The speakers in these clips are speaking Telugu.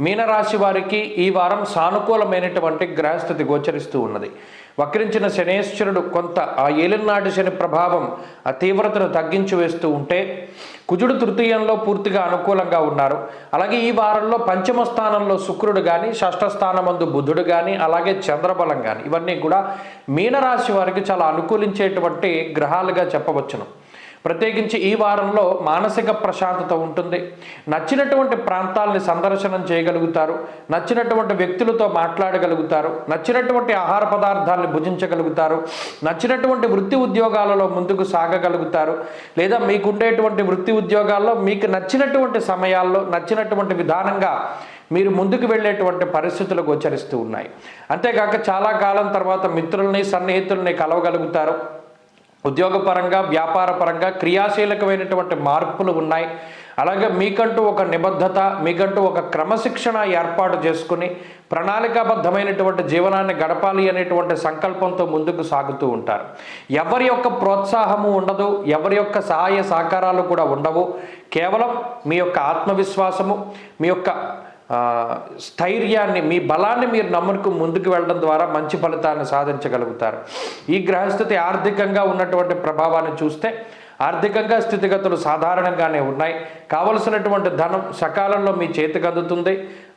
మీనరాశి వారికి ఈ వారం సానుకూలమైనటువంటి గ్రహస్థితి గోచరిస్తూ ఉన్నది. వక్రించిన శనేశ్వరుడు కొంత ఆ ఏలినాటి శని ప్రభావం ఆ తీవ్రతను తగ్గించి వేస్తూ ఉంటే కుజుడు తృతీయంలో పూర్తిగా అనుకూలంగా ఉన్నారు. అలాగే ఈ వారంలో పంచమ స్థానంలో శుక్రుడు కానీ షష్ఠ స్థానమందు బుధుడు కానీ అలాగే చంద్రబలం కానీ ఇవన్నీ కూడా మీనరాశి వారికి చాలా అనుకూలించేటువంటి గ్రహాలుగా చెప్పవచ్చును. ప్రత్యేకించి ఈ వారంలో మానసిక ప్రశాంతత ఉంటుంది. నచ్చినటువంటి ప్రాంతాలని సందర్శనం చేయగలుగుతారు. నచ్చినటువంటి వ్యక్తులతో మాట్లాడగలుగుతారు. నచ్చినటువంటి ఆహార పదార్థాలను భుజించగలుగుతారు. నచ్చినటువంటి వృత్తి ఉద్యోగాలలో ముందుకు సాగగలుగుతారు. లేదా మీకుండేటువంటి వృత్తి ఉద్యోగాల్లో మీకు నచ్చినటువంటి సమయాల్లో నచ్చినటువంటి విధానంగా మీరు ముందుకు వెళ్ళేటువంటి పరిస్థితులు గోచరిస్తూ ఉన్నాయి. అంతేకాక చాలా కాలం తర్వాత మిత్రుల్ని సన్నిహితుల్ని కలవగలుగుతారు. ఉద్యోగపరంగా వ్యాపారపరంగా క్రియాశీలకమైనటువంటి మార్పులు ఉన్నాయి. అలాగే మీకంటూ ఒక నిబద్ధత మీకంటూ ఒక క్రమశిక్షణ ఏర్పాటు చేసుకుని ప్రణాళికాబద్ధమైనటువంటి జీవనాన్ని గడపాలి అనేటువంటి సంకల్పంతో ముందుకు సాగుతూ ఉంటారు. ఎవరి యొక్క ప్రోత్సాహము ఉండదు ఎవరి యొక్క సహాయ సహకారాలు కూడా ఉండవు. కేవలం మీ యొక్క ఆత్మవిశ్వాసము మీ యొక్క స్థైర్యాన్ని మీ బలాన్ని మీరు నమ్ముకు ముందుకు వెళ్ళడం ద్వారా మంచి ఫలితాన్ని సాధించగలుగుతారు. ఈ గ్రహస్థితి ఆర్థికంగా ఉన్నటువంటి ప్రభావాన్ని చూస్తే ఆర్థికంగా స్థితిగతులు సాధారణంగానే ఉన్నాయి. కావలసినటువంటి ధనం సకాలంలో మీ చేతికి అందుతుంది.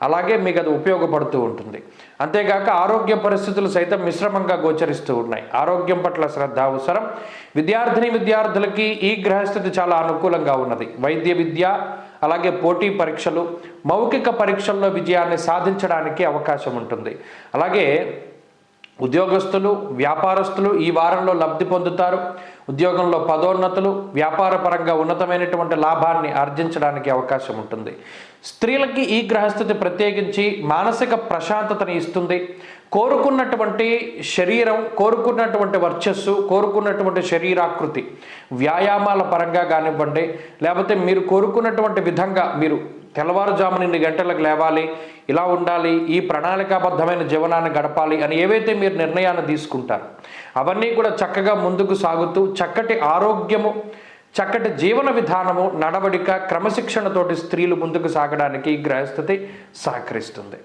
అలాగే మీకు అది ఉపయోగపడుతూ ఉంటుంది. అంతేగాక ఆరోగ్య పరిస్థితులు సైతం మిశ్రమంగా గోచరిస్తూ ఉన్నాయి. ఆరోగ్యం పట్ల శ్రద్ధ అవసరం. విద్యార్థిని విద్యార్థులకి ఈ గ్రహస్థితి చాలా అనుకూలంగా ఉన్నది. వైద్య విద్య అలాగే పోటీ పరీక్షలు మౌఖిక పరీక్షల్లో విజయాన్ని సాధించడానికి అవకాశం ఉంటుంది. అలాగే ఉద్యోగస్తులు వ్యాపారస్తులు ఈ వారంలో లబ్ధి పొందుతారు. ఉద్యోగంలో పదోన్నతులు వ్యాపార పరంగా ఉన్నతమైనటువంటి లాభాన్ని ఆర్జించడానికి అవకాశం ఉంటుంది. స్త్రీలకి ఈ గ్రహస్థితి ప్రత్యేకించి మానసిక ప్రశాంతతని ఇస్తుంది. కోరుకున్నటువంటి శరీరం కోరుకున్నటువంటి వర్చస్సు కోరుకున్నటువంటి శరీరాకృతి వ్యాయామాల పరంగా కానివ్వండి లేకపోతే మీరు కోరుకున్నటువంటి విధంగా మీరు తెల్లవారుజామున ఇన్ని గంటలకు లేవాలి ఇలా ఉండాలి ఈ ప్రణాళికాబద్ధమైన జీవనాన్ని గడపాలి అని ఏవైతే మీరు నిర్ణయాన్ని తీసుకుంటారు అవన్నీ కూడా చక్కగా ముందుకు సాగుతూ చక్కటి ఆరోగ్యము చక్కటి జీవన విధానము నడవడిక క్రమశిక్షణతోటి స్త్రీలు ముందుకు సాగడానికి ఈ గ్రహస్థితి సహకరిస్తుంది.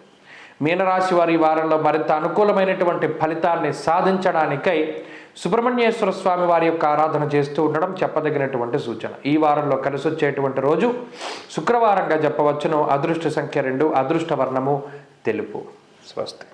మీనరాశి వారి వారంలో మరింత అనుకూలమైనటువంటి ఫలితాన్ని సాధించడానికై సుబ్రహ్మణ్యేశ్వర స్వామి వారి యొక్క ఆరాధన చేస్తూ ఉండడం చెప్పదగినటువంటి సూచన. ఈ వారంలో కలిసి వచ్చేటువంటి రోజు శుక్రవారంగా చెప్పవచ్చును అదృష్ట సంఖ్య రెండు అదృష్ట వర్ణము తెలుపు. స్వస్తి.